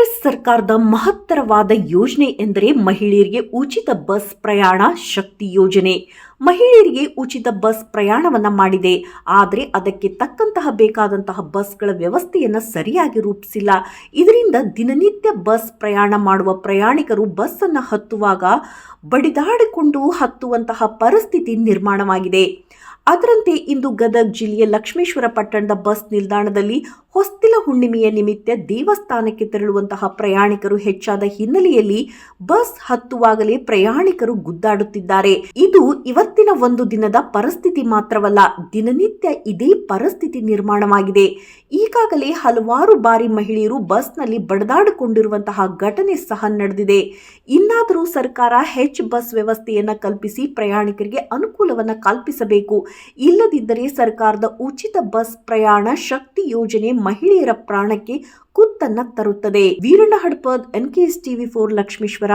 ಕಾಂಗ್ರೆಸ್ ಸರ್ಕಾರದ ಮಹತ್ತರವಾದ ಯೋಜನೆ ಎಂದರೆ ಮಹಿಳೆಯರಿಗೆ ಉಚಿತ ಬಸ್ ಪ್ರಯಾಣ ಶಕ್ತಿ ಯೋಜನೆ. ಮಹಿಳೆಯರಿಗೆ ಉಚಿತ ಬಸ್ ಪ್ರಯಾಣವನ್ನ ಮಾಡಿದೆ. ಆದರೆ ಅದಕ್ಕೆ ತಕ್ಕಂತಹ ಬೇಕಾದಂತಹ ಬಸ್ಗಳ ವ್ಯವಸ್ಥೆಯನ್ನ ಸರಿಯಾಗಿ ರೂಪಿಸಿಲ್ಲ. ಇದರಿಂದ ದಿನನಿತ್ಯ ಬಸ್ ಪ್ರಯಾಣ ಮಾಡುವ ಪ್ರಯಾಣಿಕರು ಬಸ್ಸನ್ನು ಹತ್ತುವಾಗ ಬಡಿದಾಡಿಕೊಂಡು ಹತ್ತುವಂತಹ ಪರಿಸ್ಥಿತಿ ನಿರ್ಮಾಣವಾಗಿದೆ. ಅದರಂತೆ ಇಂದು ಗದಗ್ ಜಿಲ್ಲೆಯ ಲಕ್ಷ್ಮೇಶ್ವರ ಪಟ್ಟಣದ ಬಸ್ ನಿಲ್ದಾಣದಲ್ಲಿ ಹೊಸ್ತಿಲ ಹುಣ್ಣಿಮೆಯ ನಿಮಿತ್ತ ದೇವಸ್ಥಾನಕ್ಕೆ ತೆರಳುವಂತಹ ಪ್ರಯಾಣಿಕರು ಹೆಚ್ಚಾದ ಹಿನ್ನೆಲೆಯಲ್ಲಿ ಬಸ್ ಹತ್ತುವಾಗಲೇ ಪ್ರಯಾಣಿಕರು ಗುದ್ದಾಡುತ್ತಿದ್ದಾರೆ. ಇದು ಇವತ್ತಿನ ಒಂದು ದಿನದ ಪರಿಸ್ಥಿತಿ ಮಾತ್ರವಲ್ಲ, ದಿನನಿತ್ಯ ಇದೇ ಪರಿಸ್ಥಿತಿ ನಿರ್ಮಾಣವಾಗಿದೆ. ಈಗಾಗಲೇ ಹಲವಾರು ಬಾರಿ ಮಹಿಳೆಯರು ಬಸ್ನಲ್ಲಿ ಬಡದಾಡಿಕೊಂಡಿರುವಂತಹ ಘಟನೆ ಸಹ ನಡೆದಿದೆ. ಇನ್ನಾದರೂ ಸರ್ಕಾರ ಹೆಚ್ ಬಸ್ ವ್ಯವಸ್ಥೆಯನ್ನು ಕಲ್ಪಿಸಿ ಪ್ರಯಾಣಿಕರಿಗೆ ಅನುಕೂಲವನ್ನು ಕಲ್ಪಿಸಬೇಕು. ಇಲ್ಲದಿದ್ದರೆ ಸರ್ಕಾರದ ಉಚಿತ ಬಸ್ ಪ್ರಯಾಣ ಶಕ್ತಿ ಯೋಜನೆ ಮಹಿಳೆಯರ ಪ್ರಾಣಕ್ಕೆ ಕುತ್ತನ್ನ ತರುತ್ತದೆ. Veeranna Hadpad N K TV four Lakshmeshwar.